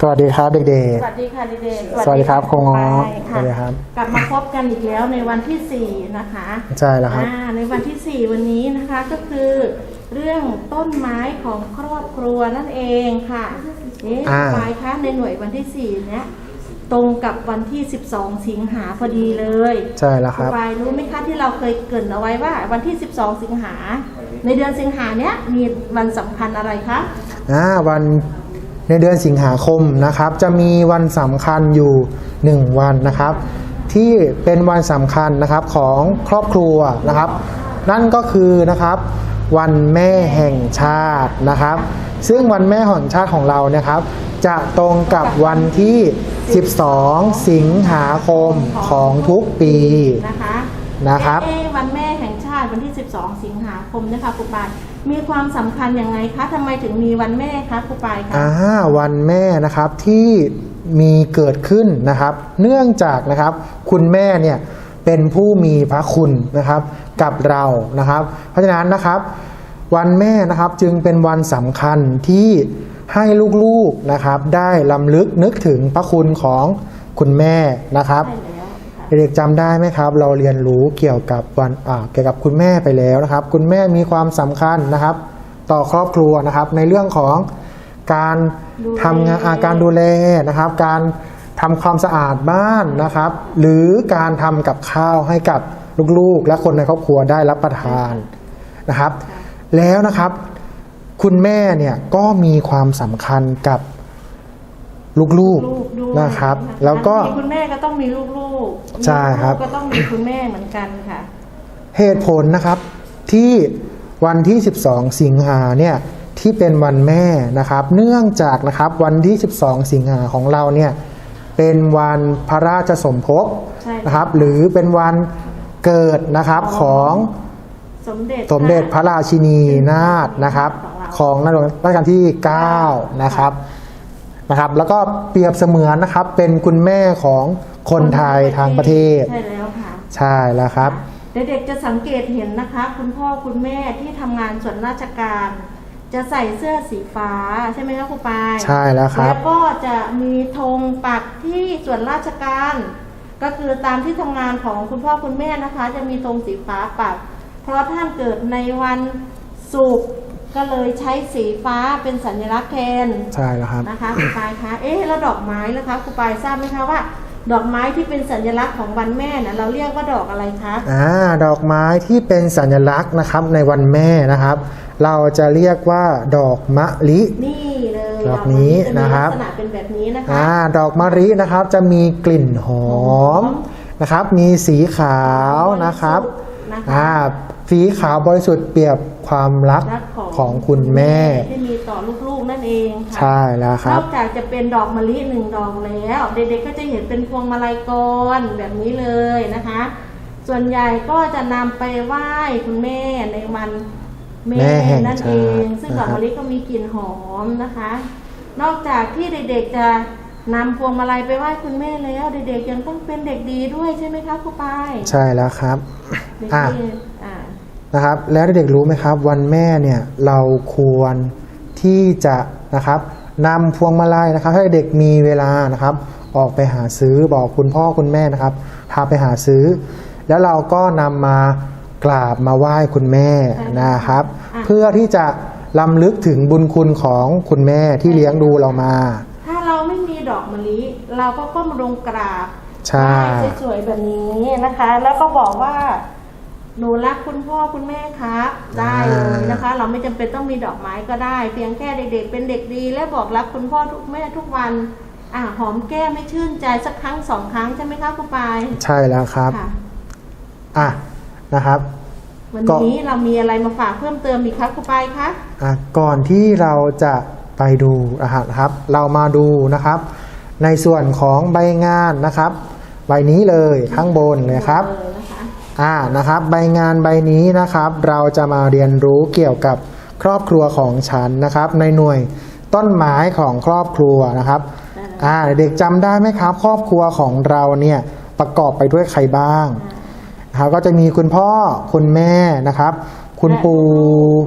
สวัสดีครับเด็กสวัสดีค่ะเด็กๆสวัสดีครับครูง้อไปสค่ะวัสดีครับ กลับมาพบกันอีกแล้วในวันที่4นะคะใช่แล้วครับ อ่าในวันที่4วันนี้นะคะก็คือ เรื่องต้นไม้ของครอบครัวนั่นเองค่ะเอ๊ะอ่า ปลายคะในหน่วยวันที่4เนี้ยตรงกับวันที่ 12 สิงหาพอดีเลยใช่แล้วครับ ปลายรู้ไหมคะที่เราเคยเกรินเอาไว้ว่า วันที่ 12 สิงหา ในเดือนสิงหาเนี้ยมีวันสำคัญอะไรคะ อ่าวัน ในเดือนสิงหาคมนะครับ จะมีวันสำคัญอยู่หนึ่งวันนะครับ ที่เป็นวันสำคัญนะครับของครอบครัวนะครับ นั่นก็คือนะครับวันแม่แห่งชาตินะครับ ซึ่งวันแม่แห่งชาติของเราเนี่ยครับ จะตรงกับวันที่ 12 สิงหาคมของทุกปีนะคะนะครับวันแม่แห่งชาติวันที่ 12 สิงหาคมนะคะครูปาย มีความสำคัญยังไงคะทำไมถึงมีวันแม่คะครูปายคะ อ่าวันแม่นะครับที่มีเกิดขึ้นนะครับ เนื่องจากนะครับ คุณแม่เนี่ยเป็นผู้มีพระคุณนะครับกับเรานะครับ เพราะฉะนั้นนะครับ วันแม่นะครับจึงเป็นวันสำคัญที่ให้ลูกๆนะครับ ได้ลำลึกนึกถึงพระคุณของคุณแม่นะครับ ใช่แล้วค่ะ เด็กๆจำได้ไหมครับ เราเรียนรู้เกี่ยวกับวันอ่าเกี่ยวกับคุณแม่ไปแล้วนะครับ คุณแม่มีความสำคัญนะครับ ต่อครอบครัวนะครับ ในเรื่องของการทำงานอ่าการดูแลนะครับ การทำความสะอาดบ้านนะครับ หรือการทำกับข้าวให้กับลูกๆ และคนในครอบครัวได้รับประทานนะครับ แล้วนะครับ คุณแม่เนี่ยก็มีความสำคัญกับ ลูกลูกด้วยๆนะครับ แล้วก็ มีคุณแม่ก็ต้องมีลูกๆใช่ครับมีลูกๆก็ต้องมีคุณแม่เหมือนกันค่ะ เหตุผลนะครับที่วันที่ 12 สิงหาเนี่ยที่เป็นวันแม่นะครับ เนื่องจากนะครับวันที่ 12 สิงหาของเราเนี่ยเป็นวันพระราชสมภพใช่ นะครับ หรือเป็นวันเกิดนะครับของสมเด็จสมเด็จพระราชินีนาถนะครับ ของในหลวงรัชกาลที่ 9 นะครับ นะครับ แล้วก็เปรียบเสมือนนะครับ เป็นคุณแม่ของคนไทยทางประเทศ ใช่แล้วค่ะ ใช่แล้วครับ เด็กๆจะสังเกตเห็นนะคะ คุณพ่อคุณแม่ที่ทำงานส่วนราชการ จะใส่เสื้อสีฟ้าใช่ไหมคะครูปายใช่แล้วครับ แล้วก็จะมีธงปักที่ส่วนราชการ ก็คือตามที่ทำงานของคุณพ่อคุณแม่นะคะ จะมีธงสีฟ้าปัก เพราะท่านเกิดในวันศุกร์ ก็เลยใช้สีฟ้าเป็นสัญลักษณ์แทนใช่แล้วครับนะคะครูปายคะเอ๊ะแล้วดอกไม้ล่ะคะครูปายทราบไหมคะว่า ดอกไม้ที่เป็นสัญลักษณ์ของวันแม่น่ะเราเรียกว่าดอกอะไรคะอ่าดอกไม้ที่เป็นสัญลักษณ์นะครับในวันแม่นะครับ เราจะเรียกว่าดอกมะลิ นี่เลยดอกนี้จมีนะครับลักษณะเป็นแบบนี้นะคะอ่าดอกมะลินะครับจะมีกลิ่นหอมนะครับ มีสีขาวนะครับนะคะอ่า สีขาวบริสุทธิ์เปรียบความรักรักของคุณแม่ ที่มีต่อลูกๆนั่นเองค่ะ ใช่แล้วครันบอกจากจะเป็นดอกมะลิหนึ่งดอกแล้ว เด็กๆก็จะเห็นเป็นพวงมาลัยกรแบบนี้เลยนะคะ ส่วนใหญ่ก็จะนำไปไหว้คุณแม่ในวันแม่แม่แห่งนั่นชาติเองซึ่งดอกนะครับ มะลิก็มีกลิ่นหอมนะคะ นอกจากที่เด็กๆจะนำพวงมาลัยไปไหว้คุณแม่แล้ว เด็กๆยังต้องเป็นเด็กดีด้วยใช่ไหมคะครูปายใช่แล้วครับ เด็กอะ ดีอ่า นะครับ แล้วเด็กๆรู้ไหมครับ วันแม่เนี่ยเราควรที่จะนะครับนำพวงมาลัยนะครับ ให้เด็กมีเวลานะครับ ออกไปหาซื้อบอกคุณพ่อคุณแม่นะครับ พาไปหาซื้อ แล้วเราก็นำมากราบมาไหว้คุณแม่นะครับ เพื่อที่จะลำลึกถึงบุญคุณของคุณแม่ที่เลี้ยงดูเรามา ถ้าเราไม่มีดอกมะลิเราก็ก้มลงกราบใช่ไหว้สวยๆแบบนี้นะคะ แล้วก็บอกว่า หนูรักคุณพ่อคุณแม่ครับ ได้เลยนะคะ เราไม่จำเป็นต้องมีดอกไม้ก็ได้ เพียงแค่เด็กๆ เป็นเด็กดี และบอกรักคุณพ่อทุกแม่ทุกวันอ่าหอมแก้มไม่ชื่นใจสักครั้งสองครั้งใช่ไหมคะคุณปายใช่แล้วครับค่ะอะนะครับ วันก็นี้เรามีอะไรมาฝากเพิ่มเติมอีกครับคุณปายคะอะก่อนที่เราจะไปดูนะครับ เรามาดูนะครับ ในส่วนของใบงานนะครับ ใบนี้เลยข้างบนเลยครับเลยนะคะ อ่านะครับใบงานใบนี้นะครับ เราจะมาเรียนรู้เกี่ยวกับครอบครัวของฉันนะครับ ในหน่วยต้นไม้ของครอบครัวนะครับอ่าเด็กจำได้ไหมครับ ครอบครัวของเราเนี่ยประกอบไปด้วยใครบ้างนะครับก็จะมีคุณพ่อคุณแม่นะครับ คุณปู่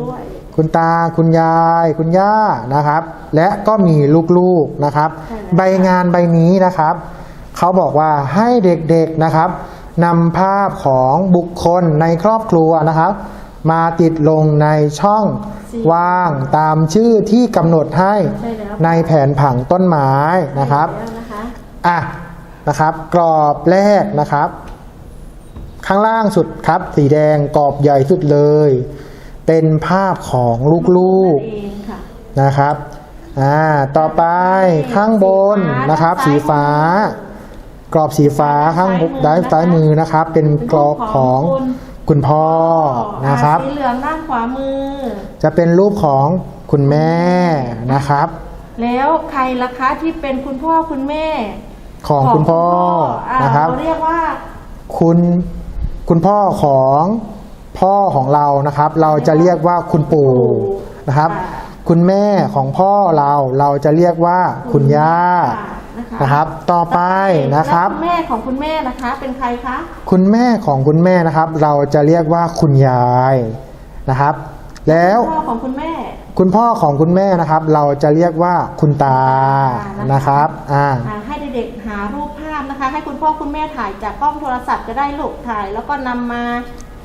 ด้วยคุณตาคุณยาย คุณย่านะครับ และก็มีลูกๆนะครับใช่แล้วใบงานใบนี้นะครับเขาบอกว่าให้เด็กๆนะครับ นำภาพของบุคคลในครอบครัวนะครับ มาติดลงในช่องว่างตามชื่อที่กำหนดให้ใช่แล้วในแผนผังต้นไม้นะครับใช่แล้วนะคะอะนะครับ กรอบแรกนะครับ ข้างล่างสุดครับ สีแดงกรอบใหญ่สุดเลย เป็นภาพของลูกนั่นเองค่ะๆนะครับอ่าต่อไปข้างบนนะครับ สีฟ้า กรอบสีฟ้าข้างบนด้านซ้ายมือนะครับ เป็นกรอบของคุณพ่อนะครับอ่าสีเหลืองด้านขวามือ จะเป็นรูปของคุณแม่นะครับ แล้วใครล่ะคะที่เป็นคุณพ่อคุณแม่ ของคุณพ่ออ่านะครับเราเรียกว่า คุณคุณพ่อของพ่อของเรานะครับ เราจะเรียกว่าคุณปู่นะครับ คุณแม่ของพ่อเราเราจะเรียกว่าคุณย่า นะคะนะครับ ต่อไปนะครับแล้วณแม่ของคุณแม่นะคะ เป็นใครคะคุณแม่ของคุณแม่นะครับ เราจะเรียกว่าคุณยายนะครับ แล้วพ่อของคุณแม่ คุณพ่อของคุณแม่นะครับ เราจะเรียกว่าคุณตานะครับอ่าอ่าให้เด็กๆหารูปภาพนะคะ ให้คุณพ่อคุณแม่ถ่ายจากกล้องโทรศัพท์ก็ได้ลูกถ่าย แล้วก็นำมา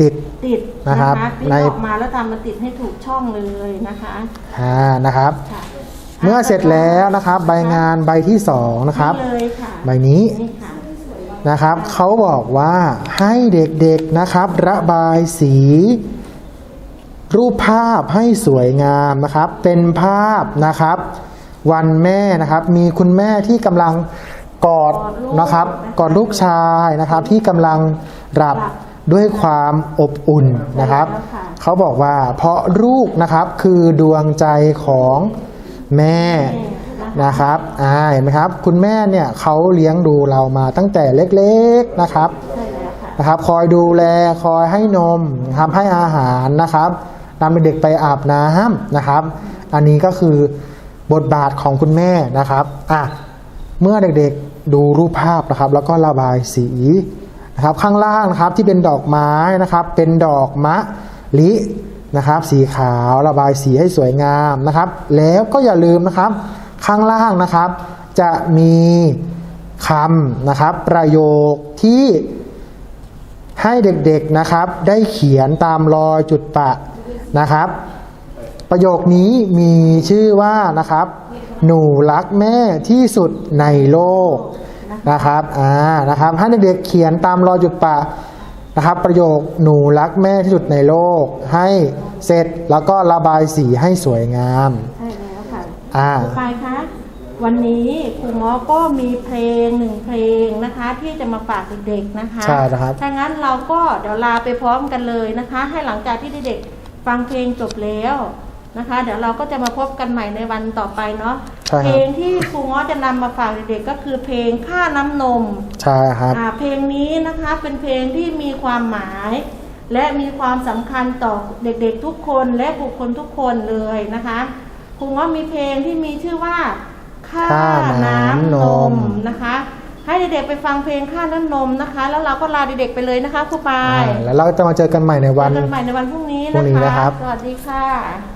ติด ติดนะนะครัคะบติดใน ออกมาแล้วตามมาติดให้ถูกช่องเลยนะคะ อ่านะครับ ค่ะ เมื่อเสร็จแล้วนะครับ ใบงานใบที่สองนะครับนี่เลยค่ะใบนี้นี่ค่ะนะครับเขาบอกว่าให้เด็กๆนะครับ ระบายสี รูปภาพให้สวยงามนะครับ เป็นภาพนะครับ วันแม่นะครับ มีคุณแม่ที่กำลังกอดนะครับกอดลูกชายนะครับ ที่กำลังหลับด้วยความอบอุ่นนะครับ เขาบอกว่าเพราะลูกนะครับคือดวงใจของ แม่นะครับ อ่า เห็นไหมครับ คุณแม่เนี่ยเขาเลี้ยงดูเรามาตั้งแต่เล็กๆนะครับ นะครับ คอยดูแล คอยให้นมนะครับให้อาหารนะครับนำเด็กไปอาบน้ำนะครับ อันนี้ก็คือบทบาทของคุณแม่นะครับ อะ เมื่อเด็กๆดูรูปภาพนะครับ แล้วก็ระบายสีนะครับ ข้างล่างนะครับที่เป็นดอกไม้นะครับ เป็นดอกมะลิ นะครับ สีขาวระบายสีให้สวยงามนะครับ แล้วก็อย่าลืมนะครับ ข้างล่างนะครับ จะมีคำนะครับ ประโยคที่ให้เด็กๆนะครับ ได้เขียนตามรอยจุดปะนะครับ ประโยคนี้มีชื่อว่านะครับ หนูรักแม่ที่สุดในโลกนะครับอ่านะครับให้เด็กๆเขียนตามรอยจุดปะ นะครับ ประโยคหนูรักแม่ที่สุดในโลก ให้เสร็จแล้วก็ระบายสีให้สวยงาม ใช่แล้วค่ะอ่าครูปายคะวันนี้ครูหมอก็มีเพลงหนึ่งเพลงนะคะ ที่จะมาฝากเด็กๆนะคะใช่นะครับถ้างั้นเราก็เดี๋ยวลาไปพร้อมกันเลยนะคะ ให้หลังจากที่เด็กๆฟังเพลงจบแล้ว นะคะ เดี๋ยวเราก็จะมาพบกันใหม่ในวันต่อไปเนาะใช่ครับ เพลงที่ครูง้อจะนำมาฝากเด็กๆก็คือเพลงค่าน้ำนม ใช่ครับ อ่าเพลงนี้นะคะเป็นเพลงที่มีความหมาย และมีความสำคัญต่อเด็กๆทุกคนและบุคคลทุกคนเลยนะคะครูว่ามีเพลงที่มีชื่อว่าค่าค่าน้ำน้ำนนมมนะคะ ให้เด็กๆไปฟังเพลงค่าน้ำนมนะคะ แล้วเราก็ลาเด็กๆไปเลยนะคะครูปาอ่ายแล้วเราจะมาเจอกันใหม่ในวัน เจอกันใหม่ในวันพรุ่งนี้พรุ่งนี้นะนะครัคะบ สวัสดีค่ะ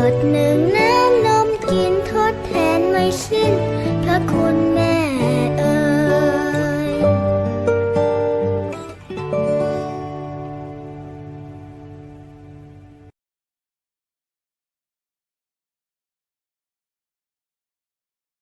ห